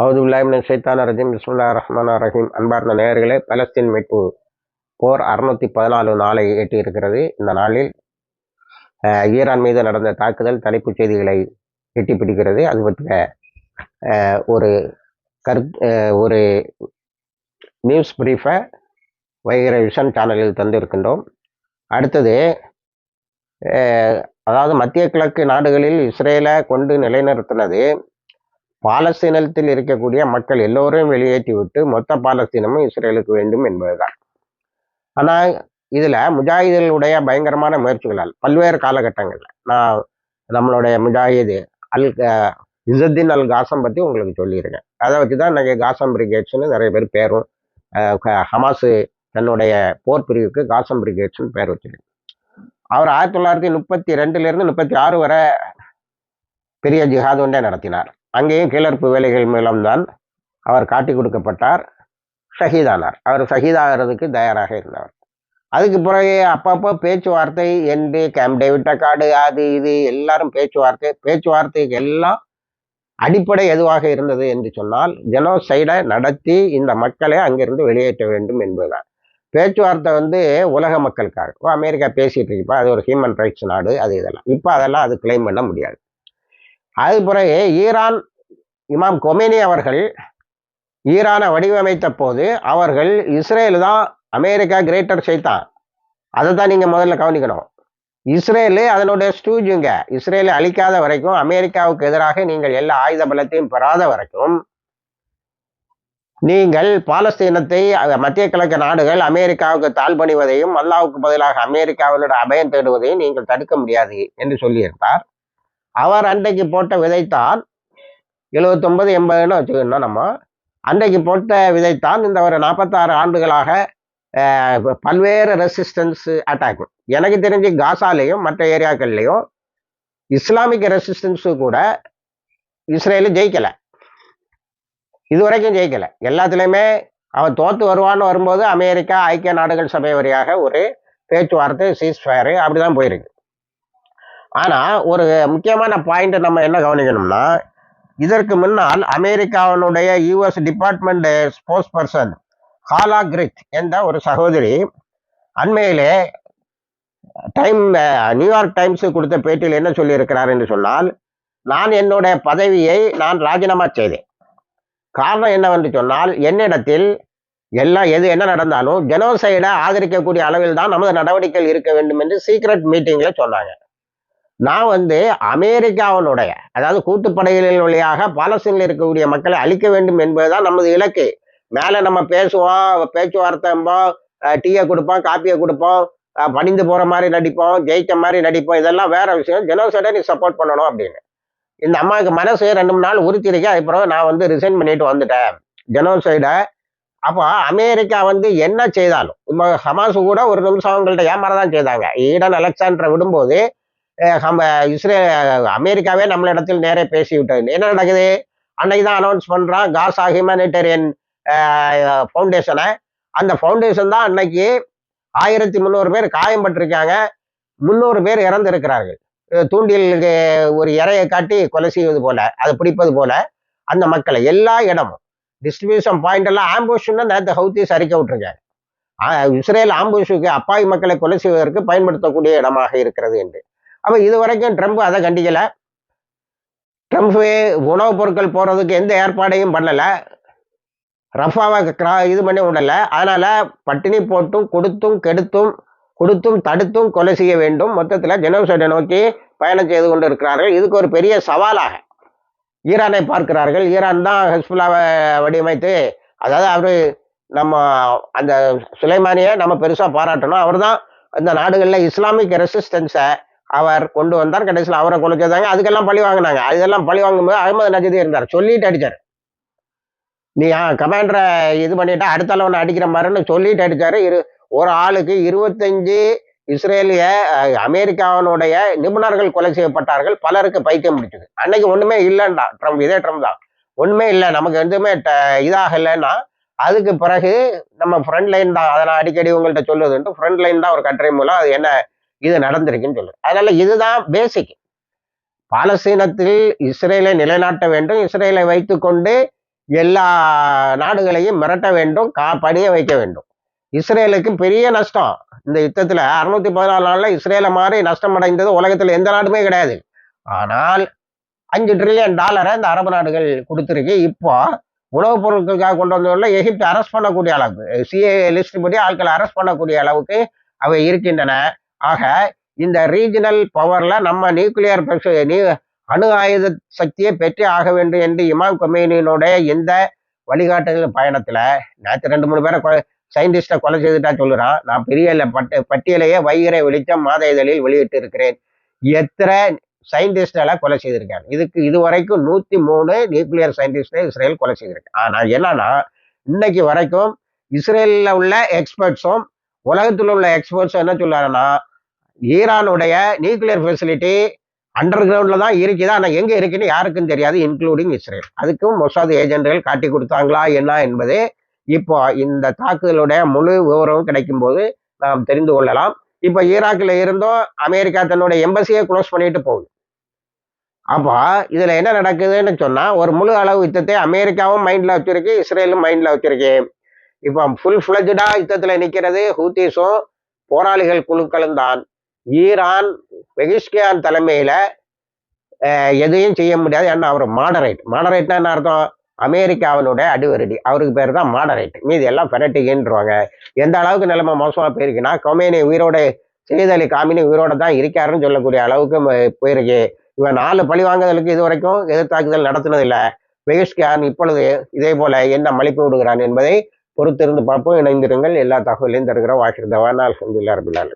அவது உல்லாமின் சைத்தான ரஜீம். பிஸ்முல்லா ரஹ்மான் ரஹீம். அன்பார்ந்த நேயர்களே பலஸ்தீன் மீட்பு போர் அறுநூத்தி பதினாலு நாளை எட்டியிருக்கிறது. இந்த நாளில் ஈரான் மீது நடந்த தாக்குதல் தலைப்புச் செய்திகளை எட்டி பிடிக்கிறது அது பற்றிய ஒரு கரு ஒரு நியூஸ் பிரீஃபை வைகிற விஷன் சேனலில் தந்திருக்கின்றோம். அடுத்தது அதாவது மத்திய கிழக்கு நாடுகளில் இஸ்ரேலை கொண்டு நிலைநிறுத்தினது பாலஸ்தீனத்தில் இருக்கக்கூடிய மக்கள் எல்லோரையும் வெளியேற்றி விட்டு மொத்த பாலஸ்தீனமும் இஸ்ரேலுக்கு வேண்டும் என்பதுதான். ஆனால் இதில் முஜாஹிதர்களுடைய பயங்கரமான முயற்சிகளால் பல்வேறு காலகட்டங்களில் நான் நம்மளுடைய முஜாஹிது அல் இசத்தின் அல் காசம் பற்றி உங்களுக்கு சொல்லியிருக்கேன். அதை வச்சு தான் நாங்கள் காசம் பிரிகேட்ஸ்னு நிறைய பேர் பேரும் அஹ், ஹமாஸு தன்னுடைய போர் பிரிவுக்கு காசம் பிரிகேட்ஸ்னு பேர் வச்சிருக்கு. அவர் ஆயிரத்தி தொள்ளாயிரத்தி முப்பத்தி ரெண்டுலேருந்து முப்பத்தி ஆறு வரை பெரிய ஜிஹாது ஒன்றே நடத்தினார். அங்கேயும் கீழறுப்பு வேலைகள் மூலம்தான் அவர் காட்டி கொடுக்கப்பட்டார். ஷஹீதானார். அவர் ஷஹீதாகிறதுக்கு தயாராக இருந்தவர். அதுக்கு பிறகு அப்பப்போ பேச்சுவார்த்தை என்று கேம் டேவிட் காடு அது இது எல்லாரும் பேச்சுவார்த்தை பேச்சுவார்த்தைக்கு எல்லாம் அடிப்படை எதுவாக இருந்தது என்று சொன்னால் ஜெனோசைடை நடத்தி இந்த மக்களை அங்கிருந்து வெளியேற்ற வேண்டும் என்பதுதான். பேச்சுவார்த்தை வந்து உலக மக்களுக்காக. அமெரிக்கா பேசிகிட்டு இருக்கப்ப அது ஒரு ஹியூமன் ரைட்ஸ் நாடு அது இதெல்லாம். இப்போ அதெல்லாம் அது கிளைம் பண்ண முடியாது. அது பிறகு ஈரான் இமாம் கொமேனி அவர்கள் ஈரானை வடிவமைத்த போது அவர்கள் இஸ்ரேல் தான் அமெரிக்கா கிரேட்டர் சைத்தான் அதை தான் நீங்கள் முதல்ல கவனிக்கணும். இஸ்ரேலு அதனுடைய ஸ்டூஜுங்க. இஸ்ரேலை அழிக்காத வரைக்கும் அமெரிக்காவுக்கு எதிராக நீங்கள் எல்லா ஆயுத பலத்தையும் பெறாத வரைக்கும் நீங்கள் பாலஸ்தீனத்தை மத்திய கிழக்கு நாடுகள் அமெரிக்காவுக்கு தாழ்பணிவதையும் அல்லாவுக்கு பதிலாக அமெரிக்காவினுடைய அபயம் தேடுவதையும் நீங்கள் தடுக்க முடியாது என்று சொல்லியிருந்தார். அவர் அன்றைக்கு போட்ட விதைத்தான் எழுபத்தொன்பது எண்பதுன்னு வச்சுக்கணும் நம்ம அன்றைக்கு போட்ட விதைத்தான் இந்த ஒரு நாற்பத்தாறு ஆண்டுகளாக பல்வேறு ரெசிஸ்டன்ஸ் அட்டாக் எனக்கு தெரிஞ்சு காசாலேயும் மற்ற ஏரியாக்கள்லேயும் இஸ்லாமிக் ரெசிஸ்டன்ஸு கூட இஸ்ரேலு ஜெயிக்கலை. இதுவரைக்கும் ஜெயிக்கலை. எல்லாத்துலேயுமே அவன் தோத்து வருவான்னு வரும்போது அமெரிக்கா ஐக்கிய நாடுகள் சபை வழியாக ஒரு பேச்சுவார்த்தை சீஸ் ஃபயரு அப்படி தான் போயிருக்கு. ஆனால் ஒரு முக்கியமான பாயிண்ட் நம்ம என்ன கவனிக்கணும்னா இதற்கு முன்னால் அமெரிக்காவினுடைய US department sports person Hala Rharrit என்ற ஒரு சகோதரி அண்மையிலே டைம் நியூயார்க் டைம்ஸ் கொடுத்த பேட்டியில் என்ன சொல்லியிருக்கிறார் என்று சொன்னால் நான் என்னுடைய பதவியை நான் ராஜினாமா செய்தேன். காரணம் என்னவென்று சொன்னால் என்னிடத்தில் எல்லாம் எது என்ன நடந்தாலும் ஜெனோசைடை ஆதரிக்கக்கூடிய அளவில் தான் நமது நடவடிக்கைகள் இருக்க வேண்டும் என்று சீக்ரெட் மீட்டிங்கில் சொன்னாங்க. நான் வந்து அமெரிக்காவினுடைய அதாவது கூட்டுப்படைகளின் வழியாக பாலஸ்தீனில் இருக்கக்கூடிய மக்களை அழிக்க வேண்டும் என்பதுதான் நமது இலக்கு. மேலே நம்ம பேசுவோம் பேச்சுவார்த்தைம்போம் டீயை கொடுப்போம் காப்பியை கொடுப்போம் பணிந்து போகிற மாதிரி நடிப்போம் ஜெயித்த மாதிரி நடிப்போம் இதெல்லாம் வேற விஷயம். ஜெனோசைடை நீ சப்போர்ட் பண்ணணும் அப்படின்னு. இந்த அம்மாவுக்கு மனசு ரெண்டு மூணு நாள் உறுத்திருக்கேன் அதுக்கப்புறம் நான் வந்து ரிசைன் பண்ணிட்டு வந்துட்டேன். ஜெனோசைடை. அப்போ அமெரிக்கா வந்து என்ன செய்தாலும் இப்போ ஹமாஸ் கூட ஒரு நிமிஷம் அவங்கள்ட்ட ஏமாற தான் செய்தாங்க. ஈடன் அலெக்சாண்டரை விடும்போது நம்ம இஸ்ரேல் அமெரிக்காவே நம்மள இடத்தில் நேரே பேசி விட்டது என்ன நடக்குது? அன்னைக்கு தான் அனௌன்ஸ் பண்ணுறான் காசா ஹியூமனிடேரியன் ஃபவுண்டேஷனை அந்த ஃபவுண்டேஷன் தான் அன்னைக்கு ஆயிரத்தி முந்நூறு பேர் காயம்பட்டிருக்காங்க முந்நூறு பேர் இறந்திருக்கிறார்கள். தூண்டிலுக்கு ஒரு இறையை காட்டி கொலை செய்வது போல அதை பிடிப்பது போல அந்த மக்களை எல்லா இடமும் டிஸ்ட்ரிபியூஷன் பாயிண்ட் எல்லாம் ஆம்புஷ்னு நேற்று ஹவுத்தீஸ் அறிக்கை விட்டுருக்காங்க இஸ்ரேல் ஆம்புஷுக்கு அப்பாவி மக்களை கொலை செய்வதற்கு பயன்படுத்தக்கூடிய இடமாக இருக்கிறது என்று. அப்போ இது வரைக்கும் ட்ரம்ப் அதை கண்டிக்கலை. ட்ரம்ப்பு உணவுப் பொருட்கள் போகிறதுக்கு எந்த ஏற்பாடையும் பண்ணலை. ரஃபாவை கிரா- இது பண்ணி விடலை. அதனால் பட்டினி போட்டும் கொடுத்தும் கெடுத்தும் கொடுத்தும் தடுத்தும் கொலை செய்ய வேண்டும். மொத்தத்தில் ஜெனோசைடை நோக்கி பயணம் செய்து கொண்டு இருக்கிறார்கள் இதுக்கு ஒரு பெரிய சவாலாக ஈரானை பார்க்கிறார்கள். ஈரான் தான் ஹெஸ்புல்லாவை வடிவமைத்து அதாவது அவர் நம்ம அந்த சுலைமானியை நம்ம பெருசாக பாராட்டணும். அவர் தான் இந்த நாடுகளில் இஸ்லாமிக் ரெசிஸ்டன்ஸை அவர் கொண்டு வந்தார். கடைசியில் அவரை கொலை செய்தாங்க அதுக்கெல்லாம் பழி வாங்கினாங்க. அதெல்லாம் பழி வாங்கும்போது அகமது நஜீதி இருந்தார். சொல்லிட்டு அடிச்சார். நீ கமாண்டரை இது பண்ணிட்டா அடுத்த அளவு அடிக்கிற மாதிரின்னு சொல்லிட்டு அடிச்சாரு. இரு ஒரு ஆளுக்கு இருபத்தஞ்சு இஸ்ரேலிய அமெரிக்காவினுடைய நிபுணர்கள் கொலை செய்யப்பட்டார்கள். பலருக்கு பைத்தியம் முடிச்சது அன்னைக்கு ஒண்ணுமே இல்லைன்னா ட்ரம்ப் இதே ட்ரம்ப் தான். ஒண்ணுமே இல்லை. நமக்கு எதுவுமே ட- இதாகலைன்னா அதுக்கு பிறகு நம்ம ஃப்ரண்ட் லைன் தான். அதை நான் அடிக்கடி உங்கள்கிட்ட சொல்லுதுன்ட்டு ஃப்ரண்ட் லைன் தான் ஒரு கட்டுரை மூலம். அது என்ன இது நடந்திருக்குன்னு சொல்லுது. அதனால இதுதான் பேசிக் பாலஸ்தீனத்தில் இஸ்ரேலை நிலைநாட்ட வேண்டும் இஸ்ரேலை வைத்துக்கொண்டு எல்லா நாடுகளையும் மிரட்ட வேண்டும் கா பணிய வைக்க வேண்டும். இஸ்ரேலுக்கு பெரிய நஷ்டம். இந்த யுத்தத்துல அறுநூத்தி பதினாலு நாளில் இஸ்ரேலை மாதிரி நஷ்டம் அடைந்தது உலகத்தில் எந்த நாடுமே கிடையாது. ஆனால் அஞ்சு ட்ரில்லியன் டாலரை இந்த அரபு நாடுகள் கொடுத்துருக்கு. இப்போ உணவுப் பொருட்களுக்காக கொண்டு வந்தவர்கள் எகிப்து அரெஸ்ட் பண்ணக்கூடிய அளவுக்கு சிஏ லிஸ்ட் படி ஆட்களை அரெஸ்ட் பண்ணக்கூடிய அளவுக்கு அவை இருக்கின்றன. ஆக இந்த ரீஜனல் பவர்ல நம்ம நியூக்ளியர் அணு ஆயுத சக்தியை பெற்றே ஆக வேண்டும் என்று இமாம் கொமேனியினுடைய இந்த வழிகாட்டுதல் பயணத்துல நேற்று ரெண்டு மூணு பேரை சயின்டிஸ்டை கொலை செய்துட்டா சொல்லுறான். நான் பெரிய பட்ட பட்டியலையே வைகிற வெளிச்சம் மாத இதழில் வெளியிட்டு இருக்கிறேன் எத்தனை சயின்டிஸ்டெல்லாம் கொலை செய்திருக்காங்க? இதுக்கு இது வரைக்கும் நூத்தி மூணு நியூக்ளியர் சயின்டிஸ்டை இஸ்ரேல் கொலை செய்திருக்கு. ஆனால் என்னன்னா இன்னைக்கு வரைக்கும் இஸ்ரேலில் உள்ள எக்ஸ்பர்ட்ஸும் உலகத்தில் உள்ள எக்ஸ்பர்ட்ஸும் என்ன சொல்றாருன்னா ஈரானுடைய நியூக்ளியர் ஃபெசிலிட்டி அண்டர் கிரவுண்டில் தான் இருக்குது. ஆனால் எங்கே இருக்குன்னு யாருக்கும் தெரியாது இன்க்ளூடிங் இஸ்ரேல். அதுக்கும் மொசாத் ஏஜென்ட்கள் காட்டி கொடுத்தாங்களா என்ன என்பது இப்போ இந்த தாக்குதலுடைய முழு விவரம் கிடைக்கும் போது நாம் தெரிந்து கொள்ளலாம். இப்போ ஈராக்கில் இருந்தும் அமெரிக்கா தன்னுடைய எம்பசியை க்ளோஸ் பண்ணிட்டு போகுது. அப்போ இதில் என்ன நடக்குதுன்னு சொன்னால் ஒரு முழு அளவு யுத்தத்தை அமெரிக்காவும் மைண்டில் வச்சிருக்கு இஸ்ரேலும் மைண்டில் வச்சிருக்கு. இப்போ ஃபுல் ஃபிளஜா யுத்தத்தில் நிற்கிறது ஹூத்திஸும் போராளிகள் குழுக்களும் தான். ஈரான் பெகிஸ்கியான் தலைமையில் எதையும் செய்ய முடியாது. ஏன்னா அவர் மாடரேட் மாடரேட்னா என்ன அர்த்தம்? அமெரிக்காவினுடைய அடிவரடி. அவருக்கு பேர் தான் மாடரேட் மீதி எல்லாம் பெனட்டிகின்றவாங்க எந்த அளவுக்கு நிலைமை மோசமாக போயிருக்குன்னா கொமேனி உயிரோட செய்தலி காமினி உயிரோட தான் இருக்காருன்னு சொல்லக்கூடிய அளவுக்கு போயிருக்கு. இவன் நாலு பழி வாங்குதலுக்கு இது வரைக்கும் எதிர்த்தாக்குதல் நடத்தினதில்லை. வெகிஸ்கான் இப்பொழுது இதே போல என்ன மலிப்பு விடுகிறான் என்பதை பொறுத்திருந்து பார்ப்போம். இணைந்திருங்கள். எல்லா தகவலையும் தருகிறோம். வாக்கிருந்தவா நான் செஞ்சுள்ளார் பிள்ளாள்